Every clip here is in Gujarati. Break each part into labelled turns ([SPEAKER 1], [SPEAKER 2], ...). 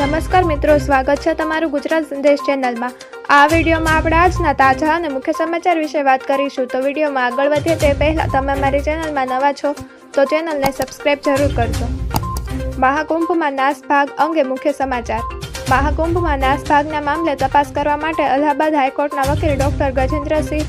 [SPEAKER 1] નમસ્કાર મિત્રો, સ્વાગત છે તમારું ગુજરાત સંદેશ ચેનલમાં. આ વિડીયોમાં આપણે આજના તાજા અને મુખ્ય સમાચાર વિશે વાત કરીશું. તો વિડીયોમાં આગળ વધીએ તે પહેલાં તમે મારી ચેનલમાં નવા છો, તો ચેનલને સબસ્ક્રાઇબ જરૂર કરજો. મહાકુંભમાં નાસભાગ અંગે મુખ્ય સમાચાર. મહાકુંભમાં નાસભાગના મામલે તપાસ કરવા માટે અલ્હાબાદ હાઈકોર્ટના વકીલ ડોક્ટર ગજેન્દ્રસિંહ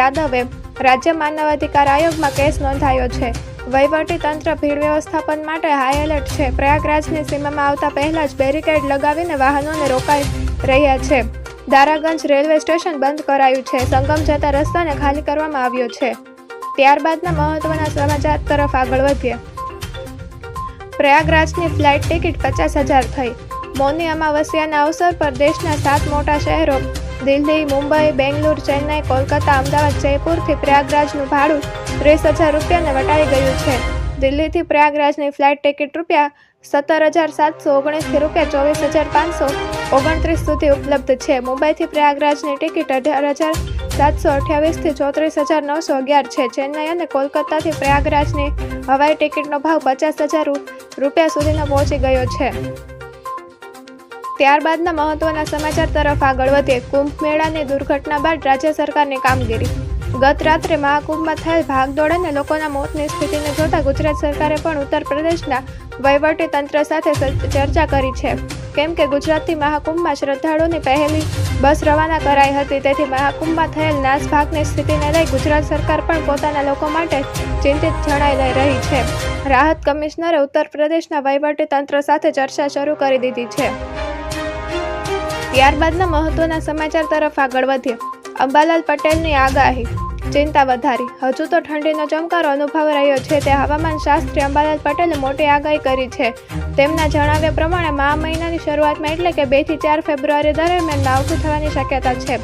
[SPEAKER 1] યાદવે રાજ્ય માનવ અધિકાર આયોગમાં કેસ નોંધાયો છે. તંત્ર ભીડ વ્યવસ્થાપન માટે હાઈ એલર્ટ છે. પ્રયાગરાજની સીમામાં આવતા પહેલા જ બેરિકેડ લગાવીને વાહનોને રોકાઈ રહ્યા છે. દારાગંજ રેલવે સ્ટેશન બંધ કરાયું છે. સંગમ જતા રસ્તાને ખાલી કરવામાં આવ્યો છે. ત્યારબાદના મહત્વના સમાચાર તરફ આગળ વધીએ. પ્રયાગરાજની ફ્લાઇટ ટિકિટ પચાસ હજાર થઈ. મૌની અમાવસ્યાના અવસર પર દેશના સાત મોટા શહેરો દિલ્હી, મુંબઈ, બેંગ્લુર, ચેન્નાઈ, કોલકાતા, અમદાવાદ, જયપુરથી પ્રયાગરાજનું ભાડું ત્રીસ હજાર રૂપિયાને વટાઈ ગયું છે. દિલ્હીથી પ્રયાગરાજની ફ્લાઇટ ટિકિટ રૂપિયા સત્તર હજાર સાતસો ઓગણીસથી રૂપિયા ચોવીસ હજાર પાંચસો ઓગણત્રીસ સુધી ઉપલબ્ધ છે. મુંબઈથી પ્રયાગરાજની ટિકિટ અઢાર હજાર સાતસો અઠ્યાવીસથી ચોત્રીસ હજાર નવસો અગિયાર છે. ચેન્નઈ અને કોલકાતાથી પ્રયાગરાજની હવાઈ ટિકિટનો ભાવ પચાસ હજાર રૂપિયા સુધીનો પહોંચી ગયો છે. ત્યારબાદના મહત્વના સમાચાર તરફ આગળ વધીએ. કુંભ મેળાની દુર્ઘટના બાદ રાજ્ય સરકારની કામગીરી. ગત રાત્રે મહાકુંભમાં થયેલ ભાગદોડ અને લોકોના મોતની સ્થિતિને જોતા ગુજરાત સરકારે પણ ઉત્તર પ્રદેશના વહીવટી તંત્ર સાથે ચર્ચા કરી છે. કેમ કે ગુજરાતથી મહાકુંભમાં શ્રદ્ધાળુઓની પહેલી બસ રવાના કરાઈ હતી. તેથી મહાકુંભમાં થયેલ નાસભાગની સ્થિતિને લઈ ગુજરાત સરકાર પણ પોતાના લોકો માટે ચિંતિત જણાઈ રહી છે. રાહત કમિશનરે ઉત્તર પ્રદેશના વહીવટી તંત્ર સાથે ચર્ચા શરૂ કરી દીધી છે. ત્યારબાદના મહત્વના સમાચાર તરફ આગળ વધીએ. અંબાલાલ પટેલની આગાહી. ચિંતા વધારી. હજુ તો ઠંડીનો ચમકારો અનુભવ રહ્યો છે. તે હવામાન શાસ્ત્રી અંબાલાલ પટેલે મોટી આગાહી કરી છે. તેમના જણાવ્યા પ્રમાણે, મા મહિનાની શરૂઆતમાં એટલે કે બેથી ચાર ફેબ્રુઆરી દરમિયાન માવઠું થવાની શક્યતા છે.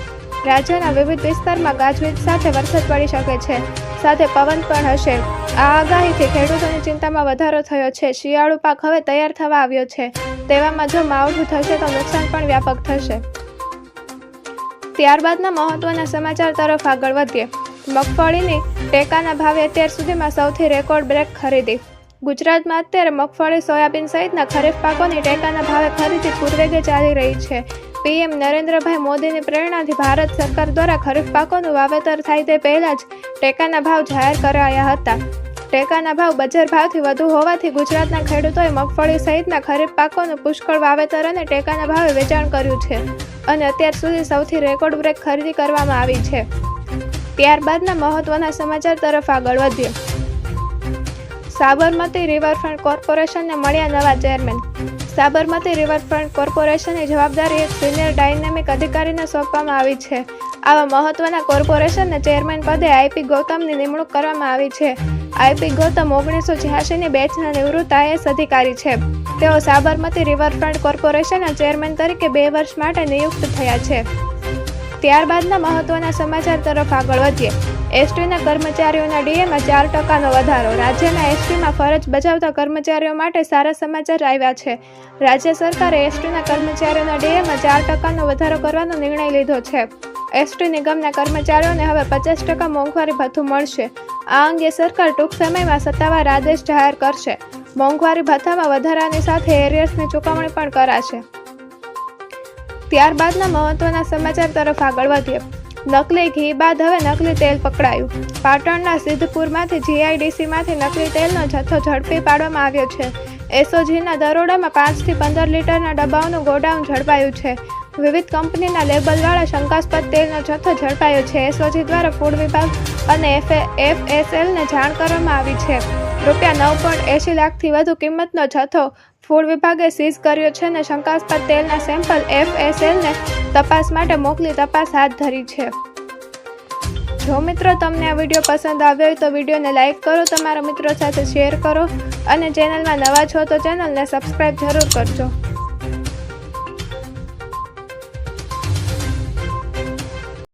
[SPEAKER 1] રાજ્યના વિવિધ વિસ્તારમાં ગાજવીજ સાથે વરસાદ પડી શકે છે. સાથે પવન પણ હશે. આ આગાહીથી ખેડૂતોની ચિંતામાં વધારો થયો છે. શિયાળુ પાક હવે તૈયાર થવા આવ્યો છે. તેવામાં જો માવઠું થશે તો નુકસાન પણ વ્યાપક થશે. ત્યારબાદના મહત્વના સમાચાર તરફ આગળ વધીએ. મગફળીની ટેકાના ભાવે અત્યાર સુધીમાં સૌથી રેકોર્ડ બ્રેક ખરીદી. ગુજરાતમાં અત્યારે મગફળી, સોયાબીન સહિતના ખરીફ પાકોની ટેકાના ભાવે ખરીદી પૂર્વેગે ચાલી રહી છે. પીએમ નરેન્દ્રભાઈ મોદીની પ્રેરણાથી ભારત સરકાર દ્વારા ખરીફ પાકોનું વાવેતર થાય તે પહેલા જ ટેકાના ભાવ જાહેર કરાયા હતા. ટેકાના ભાવ બજાર ભાવથી વધુ હોવાથી ગુજરાતના ખેડૂતોએ મગફળી સહિતના ખરીફ પાકોનું પુષ્કળ વાવેતર અને ટેકાના ભાવે વેચાણ કર્યું છે અને અત્યાર સુધી સૌથી રેકોર્ડ બ્રેક ખરીદી કરવામાં આવી છે. ત્યારબાદના મહત્વના સમાચાર તરફ આગળ વધીએ. સાબરમતી રિવરફ્રન્ટ કોર્પોરેશનને મળ્યા નવા ચેરમેન. સાબરમતી રિવરફ્રન્ટ કોર્પોરેશનની જવાબદારી એક સિનિયર ડાયનેમિક અધિકારીને સોંપવામાં આવી છે. આવા મહત્વના કોર્પોરેશનના ચેરમેન પદે આઈપી ગૌતમની નિમણૂક કરવામાં આવી છે. આઈપી ગૌતમ ઓગણીસો છ્યાસીની બેચના નિવૃત્ત આઈએસ અધિકારી છે. તેઓ સાબરમતી રિવરફ્રન્ટ કોર્પોરેશનના ચેરમેન તરીકે બે વર્ષ માટે નિયુક્ત થયા છે. ત્યારબાદના મહત્વના સમાચાર તરફ આગળ વધીએ. એસટીના કર્મચારીઓના ડીએમાં ચાર ટકાનો વધારો. રાજ્યના એસટીમાં ફરજ બજાવતા કર્મચારીઓ માટે સારા સમાચાર આવ્યા છે. રાજ્ય સરકારે એસટીના કર્મચારીઓના ડીએમાં ચાર ટકાનો વધારો કરવાનો નિર્ણય લીધો છે. એસટી નિગમના કર્મચારીઓને હવે પચાસ ટકા મોંઘવારી ભથ્થું મળશે. આ અંગે સરકાર ટૂંક સમયમાં સત્તાવાર આદેશ જાહેર કરશે. મોંઘવારી ભથ્થામાં વધારાની સાથે એરિયર્સની ચૂકવણી પણ કરાશે. ત્યારબાદના મહત્વના સમાચાર તરફ આગળ વધીએ. નકલી ઘી બાદ હવે નકલી તેલ પકડાયું. પાટણના સિદ્ધપુરમાંથી જીઆઈડીસીમાંથી નકલી તેલનો જથ્થો ઝડપી પાડવામાં આવ્યો છે. એસઓજીના દરોડામાં પાંચથી પંદર લીટરના ડબ્બાઓનું ગોડાઉન ઝડપાયું છે. વિવિધ કંપનીના લેબલવાળા શંકાસ્પદ તેલનો જથ્થો ઝડપાયો છે. એસઓજી દ્વારા ફૂડ વિભાગ અને એફએસએલને જાણ કરવામાં આવી છે. રૂપિયા નવ પોઈન્ટ એંશી લાખથી વધુ કિંમતનો જથ્થો ફૂડ વિભાગે સીઝ કર્યો છે અને શંકાસ્પદ તેલના સેમ્પલ એફએસએલને તપાસ માટે મોકલી તપાસ હાથ ધરી છે. જો મિત્રો તમને આ વીડિયો પસંદ આવ્યો હોય તો વિડીયોને લાઇક કરો, તમારા મિત્રો સાથે શેર કરો અને ચેનલમાં નવા છો તો ચેનલને સબસ્ક્રાઈબ જરૂર કરજો.